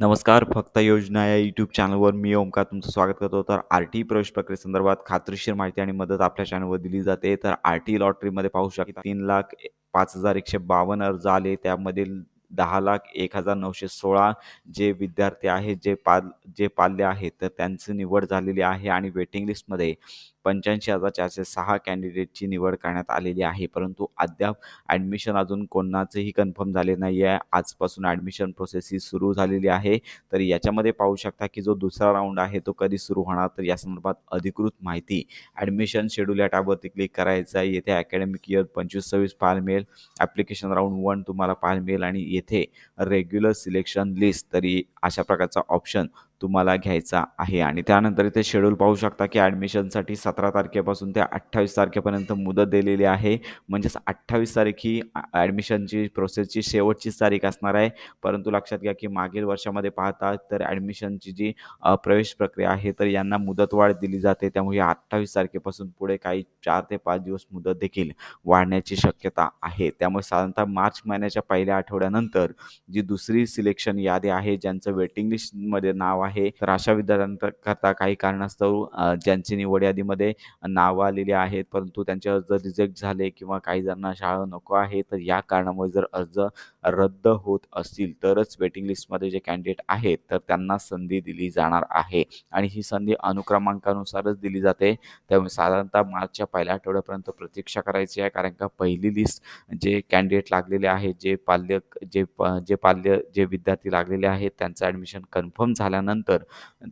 नमस्कार फक्त योजना या यूट्यूब चॅनलवर मी ओमका तुमचं स्वागत करतो. तर आर टी प्रवेश प्रक्रियेसंदर्भात खात्रीशीर माहिती आणि मदत आपल्या चॅनलवर दिली जाते. तर आर टी लॉटरीमध्ये पाहू शकता तीन लाख पाच हजार एकशे बावन्न अर्ज आले. त्यामधील दहा लाख एक हजार नऊशे सोळा जे विद्यार्थी आहेत जे पाल जे पाल्य आहेत तर त्यांची निवड झालेली आहे. आणि वेटिंग लिस्टमध्ये पंच्याऐंशी हजार चारशे सहा कॅन्डिडेटची निवड करण्यात आलेली आहे. परंतु अद्याप ॲडमिशन अजून कोणाचंही कन्फर्म झाले नाही आहे आजपासून ॲडमिशन प्रोसेस ही सुरू झालेली आहे. तर याच्यामध्ये पाहू शकता की जो दुसरा राऊंड आहे तो कधी सुरू होणार? तर या संदर्भात अधिकृत माहिती ॲडमिशन शेड्यूल या टॅबवरती क्लिक करायचं आहे. येथे अकॅडमिक इयर पंचवीस सव्वीस पाहायला मिळेल. ॲप्लिकेशन राऊंड वन तुम्हाला पाहायला मिळेल. आणि येथे रेग्युलर सिलेक्शन लिस्ट तरी अशा प्रकारचा ऑप्शन तुम्हाला घ्यायचा आहे. आणि त्यानंतर इथे शेड्यूल पाहू शकता की ॲडमिशनसाठी सतरा तारखेपासून ते अठ्ठावीस तारखेपर्यंत मुदत दिलेली आहे. म्हणजेच अठ्ठावीस तारीख ही ॲडमिशनची प्रोसेसची शेवटचीच तारीख असणार आहे. परंतु लक्षात घ्या की मागील वर्षामध्ये पाहता तर ॲडमिशनची जी प्रवेश प्रक्रिया आहे तर यांना मुदतवाढ दिली जाते. त्यामुळे अठ्ठावीस तारखेपासून पुढे काही चार ते पाच दिवस मुदत देखील वाढण्याची शक्यता आहे. त्यामुळे साधारणतः मार्च महिन्याच्या पहिल्या आठवड्यानंतर जी दुसरी सिलेक्शन यादी आहे ज्यांचं वेटिंग लिस्टमध्ये नाव आहे. तर अशा विद्यार्थ्यांकरता काही कारणास्तव ज्यांची निवड यादीमध्ये नावं आलेली आहेत परंतु त्यांचे अर्ज रिजेक्ट झाले किंवा काही जणांना शाळा नको आहे तर या कारणामुळे जर अर्ज रद्द होत असतील तरच वेटिंग लिस्टमध्ये जे कॅन्डिडेट आहेत तर त्यांना संधी दिली जाणार आहे. आणि ही संधी अनुक्रमांकानुसारच दिली जाते. त्यामुळे साधारणतः मार्चच्या पहिल्या आठवड्यापर्यंत प्रतीक्षा करायची आहे कारण का पहिली लिस्ट जे कॅन्डिडेट लागलेले आहेत जे पाल्य जे प जे पाल्य जे विद्यार्थी लागलेले आहेत त्यांचं ॲडमिशन कन्फर्म झाल्यानं झाल्यानंतर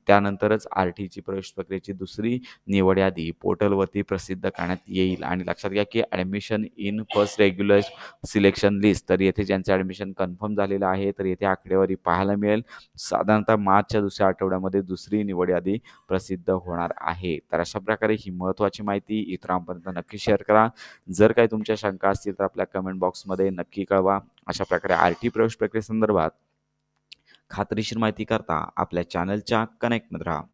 त्यानंतरच आर टीची प्रवेश प्रक्रियेची दुसरी निवड यादी पोर्टलवरती प्रसिद्ध करण्यात येईल. आणि लक्षात घ्या की admission in first regular selection list तर येथे ज्यांचं ॲडमिशन कन्फर्म झालेलं आहे तर येथे आकडेवारी पाहायला मिळेल. साधारणतः मार्चच्या दुसऱ्या आठवड्यामध्ये दुसरी निवड यादी प्रसिद्ध होणार आहे. तर अशा प्रकारे ही महत्त्वाची माहिती इतरांपर्यंत नक्की शेअर करा. जर काही तुमच्या शंका असतील तर आपल्या कमेंट बॉक्समध्ये नक्की कळवा. अशा प्रकारे आर टी प्रवेश प्रक्रियेसंदर्भात खात्रीशीर माहिती करता आपल्या चॅनलच्या कनेक्टमध्ये राहा.